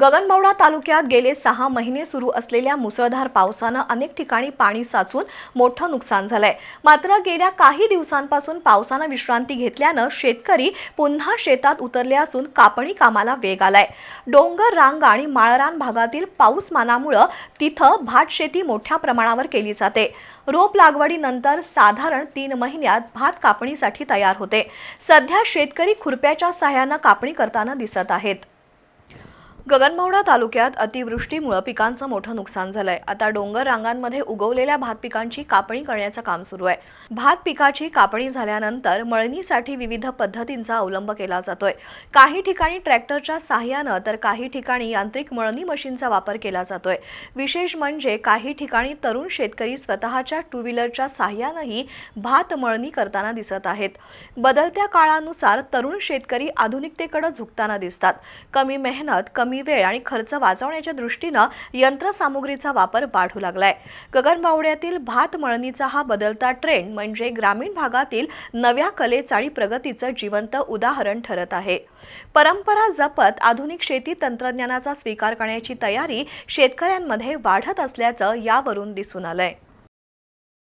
गगनबावडा तालुक्यात गेले सहा महिने सुरू असलेल्या मुसळधार पावसानं अनेक ठिकाणी पाणी साचून मोठं नुकसान झालंय. मात्र गेल्या काही दिवसांपासून पावसानं विश्रांती घेतल्यानं शेतकरी पुन्हा शेतात उतरले असून कापणी कामाला वेग आलाय. डोंगर रांग आणि माळरान भागातील पाऊसमानामुळं तिथं भात शेती मोठ्या प्रमाणावर केली जाते. रोप लागवडीनंतर साधारण तीन महिन्यात भात कापणीसाठी तयार होते. सध्या शेतकरी खुरप्याच्या सहाय्यानं कापणी करताना दिसत आहेत. गगनबावडा तालुक्यात अतिवृष्टीमुळे पिकांचं मोठं नुकसान झालंय. आता डोंगर रांगांमध्ये उगवलेल्या भात पिकांची कापणी करण्याचं काम सुरू आहे. भात पिकाची कापणी झाल्यानंतर मळणीसाठी विविध पद्धतींचा अवलंब केला जातोय. काही ठिकाणी ट्रॅक्टरच्या साह्यानं तर काही ठिकाणी यांत्रिक मळणी मशीनचा वापर केला जातोय. विशेष म्हणजे काही ठिकाणी तरुण शेतकरी स्वतःच्या टू व्हीलरच्या साह्यानंही भात मळणी करताना दिसत आहेत. बदलत्या काळानुसार तरुण शेतकरी आधुनिकतेकडे झुकताना दिसतात. कमी मेहनत कमी वेळ आणि खर्च वाचवण्याच्या दृष्टीनं यंत्रसामुग्रीचा वापर वाढू लागलाय. गगनबावड्यातील भात मळणीचा हा बदलता ट्रेंड म्हणजे ग्रामीण भागातील नव्या कलेचाळी प्रगतीचं जिवंत उदाहरण ठरत आहे. परंपरा जपत आधुनिक शेती तंत्रज्ञानाचा स्वीकार करण्याची तयारी शेतकऱ्यांमध्ये वाढत असल्याचं यावरून दिसून आलंय.